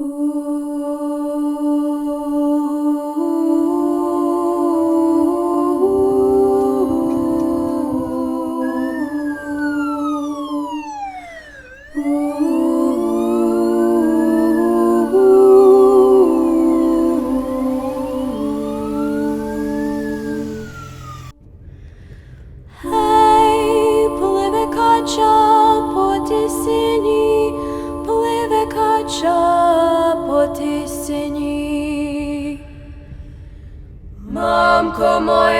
Ooh. Мамко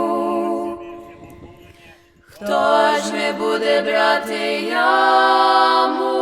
Буде брати яму?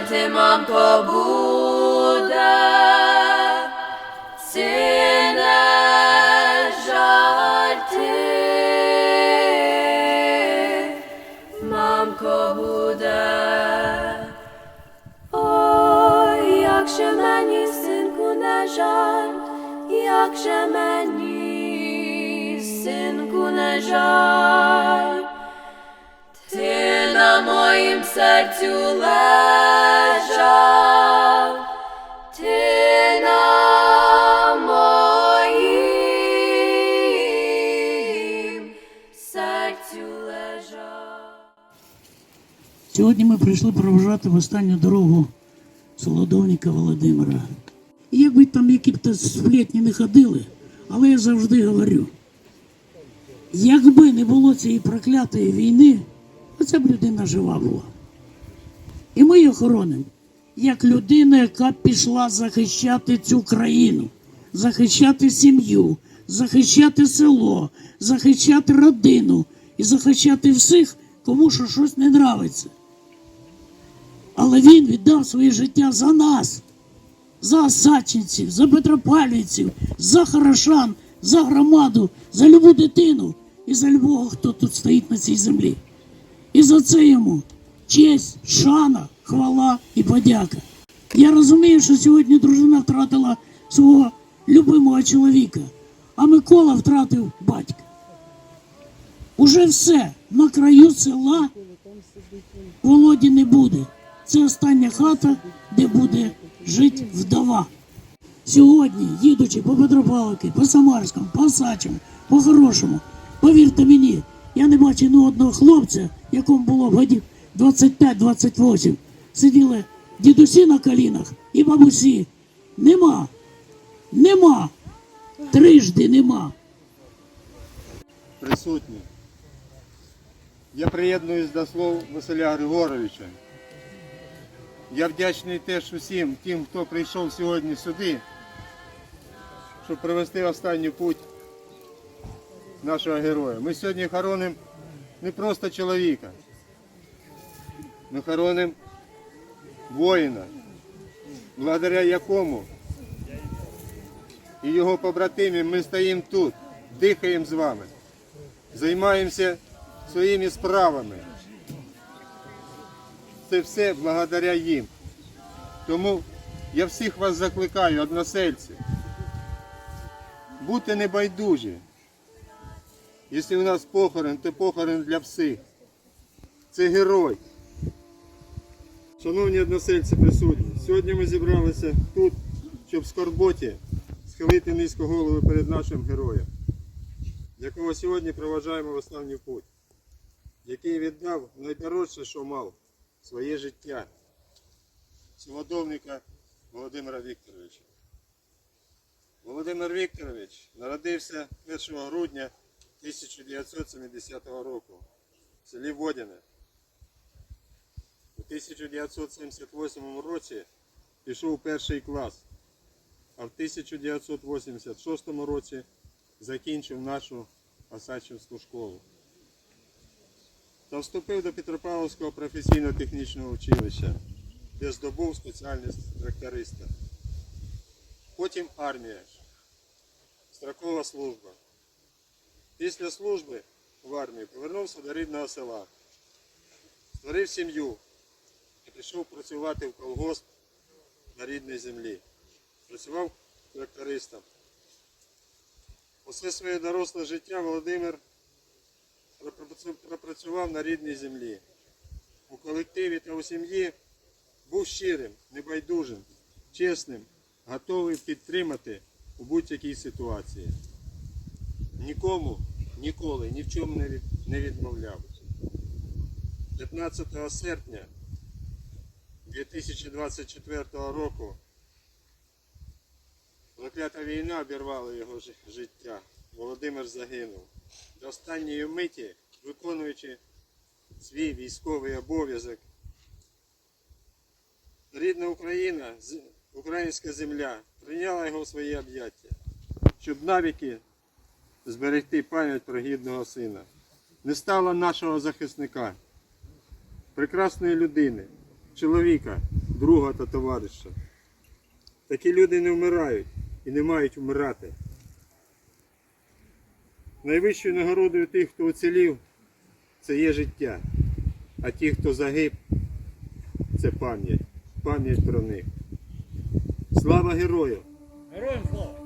Ти, мамко, буде. Це не мамко, буде. Ой, як же мені, синку, не жаль, як же мені, синку, не жаль, моїм серцю лежав, ти на моїм серцю лежав. Сьогодні ми прийшли проважати в останню дорогу Солодовника Володимира. І як би там які б то сплетні не ходили, але я завжди говорю, якби не було цієї проклятої війни, оця б людина жива була. І ми її охоронимо, як людина, яка пішла захищати цю країну, захищати сім'ю, захищати село, захищати родину і захищати всіх, кому що щось не нравиться. Але він віддав своє життя за нас, за осадчинців, за петропавлівців, за хорошан, за громаду, за любу дитину і за любого, хто тут стоїть на цій землі. І за це йому честь, шана, хвала і подяка. Я розумію, що сьогодні дружина втратила свого любимого чоловіка, а Микола втратив батька. Уже все на краю села Володі не буде. Це остання хата, де буде жити вдова. Сьогодні, їдучи по Петропавловки, по Самарському, по Осадчому, по хорошому, повірте мені, я не бачив ні одного хлопця, якому було годів 25-28. Сиділи дідусі на колінах і бабусі. Нема. Нема. Трижди нема. присутні. Я приєднуюсь до слов Василя Григоровича. Я вдячний теж усім тим, хто прийшов сьогодні сюди, щоб провести останній путь нашого героя. Ми сьогодні хоронимо не просто чоловіка, ми хоронимо воїна, благодаря якому і його побратимам ми стоїмо тут, дихаємо з вами займаємося своїми справами. Це все благодаря їм. Тому я всіх вас закликаю, односельці, бути небайдужі. Якщо у нас похорон, то похорон для всіх. Це герой. Шановні односельці присутні, сьогодні ми зібралися тут, щоб в скорботі схилити низько голови перед нашим героєм, якого сьогодні проважаємо в останній путь, який віддав найдорожче, що мав своє життя Солодовника Володимира Вікторовича. Володимир Вікторович народився 1 грудня 1970 року в селі Водяне. У 1978 році пішов перший клас, а в 1986 році закінчив нашу Осадчівську школу та вступив до Петропавловського професійно-технічного училища, де здобув спеціальність тракториста. Потім армія, строкова служба. Після служби в армії повернувся до рідного села, створив сім'ю і пішов працювати в колгосп на рідній землі. Працював трактористом. Усе своє доросле життя Володимир пропрацював на рідній землі. У колективі та у сім'ї був щирим, небайдужим, чесним, готовий підтримати у будь-якій ситуації. Нікому ніколи ні в чому не від- не відмовляв. 15 серпня 2024 року проклята війна обірвала його життя. Володимир загинув. До останньої миті, виконуючи свій військовий обов'язок, рідна Україна, українська земля прийняла його в свої об'яття, щоб навіки зберегти пам'ять про гідного сина. Не стало нашого захисника, прекрасної людини, чоловіка, друга та товариша. Такі люди не вмирають і не мають вмирати. Найвищою нагородою тих, хто оцілів, це є життя. А ті, хто загиб, це пам'ять. Пам'ять про них. Слава герою! Героям слава!